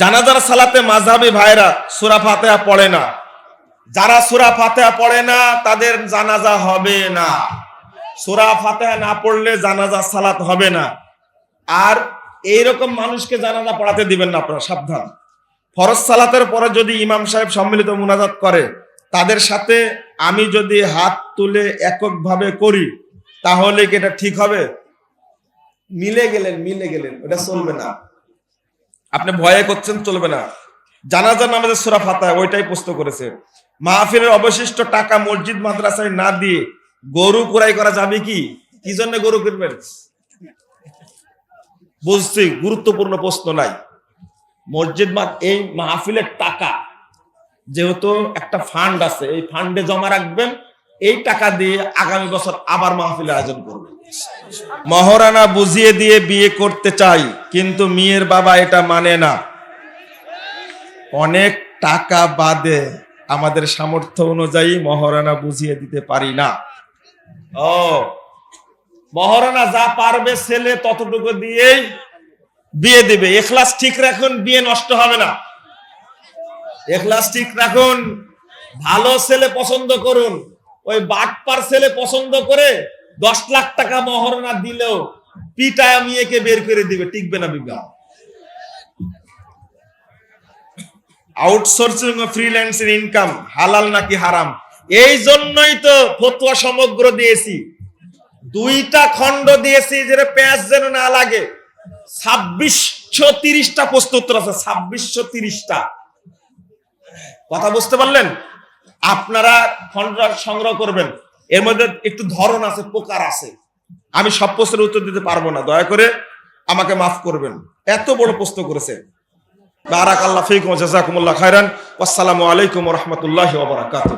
জানাজার সালাতে মাঝহাবি ভাইরা সুরা ফাতেহা পড়ে না। যারা সুরা ফাতেহা পড়ে না, তাদের জানাজা হবে না। সুরা ফাতেহা না পড়লে জানাজা সালাত হবে না। আর এইরকম মানুষকে জানাজা পড়াতে দিবেন না আপনারা, সাবধান। ফরজ সালাতের পরে যদি ইমাম সাহেব সম্মিলিত মুনাজাত করে, তাদের সাথে আমি যদি হাত তুলে এককভাবে করি, তাহলে কি এটা ঠিক হবে? মিলে গেলেন মিলে গেলেন, ওটা চলবে না। আপনি ভয়ে করছেন, চলবে না। জানাজার নামাজের সুরা ফাতা ওইটাই প্রশ্ন করেছে। মাহফিলের অবশিষ্ট টাকা মসজিদ, মাদ্রাসায় না দিয়ে গরু কুড়াই করা যাবে কি? কি জন্য গরু কিনবেন? বুঝছি, গুরুত্বপূর্ণ প্রশ্ন নাই। মসজিদ এই মাহফিলের টাকা, যেহেতু একটা ফান্ড আছে, এই ফান্ডে জমা রাখবেন, এই টাকা দিয়ে আগামী বছর আবার মাহফিলের আয়োজন করবেন। মহারানা বুঝিয়ে দিয়ে বিয়ে করতে চাই, কিন্তু মেয়ের বাবা এটা মানে না। অনেক টাকা বাদে আমাদের সামর্থ্য অনুযায়ী মহারানা বুঝিয়ে দিতে পারি না। ও, মহারানা যা পারবে ছেলে ততটুকু দিয়েই বিয়ে দেবে। এখলাস ঠিক রাখুন, বিয়ে নষ্ট হবে না। এখলাস ঠিক রাখুন, ভালো ছেলে পছন্দ করুন। ওই বাটপার ছেলে পছন্দ করে দশ লাখ টাকা মহারণা দিলেও পিটায় মেয়েকে বের করে দিবে, টিকবে না বিবাহ। আউটসোর্সিং ও ফ্রিল্যান্সের ইনকাম হালাল নাকি হারাম? এই জন্যই তো ফতুয়া সমগ্র দিয়েছি। দুইটা খণ্ড দিয়েছি যে প্যাঁচ যেন না লাগে। ছাব্বিশশো তিরিশটা প্রশ্ন উত্তর আছে, ছাব্বিশশো তিরিশটা। কথা বুঝতে পারলেন? আপনারা খণ্ড সংগ্রহ করবেন। এর মধ্যে একটু ধরন আছে, প্রকার আছে। আমি সব প্রশ্নের উত্তর দিতে পারব না, দয়া করে আমাকে মাফ করবেন। এত বড় প্রশ্ন করেছে। বারাক আল্লাহ ফিকুম, জাজাকুমুল্লাহ খায়রান। আসসালামু আলাইকুম রহমতুল্লাহ ওয়া বারাকাতুহু।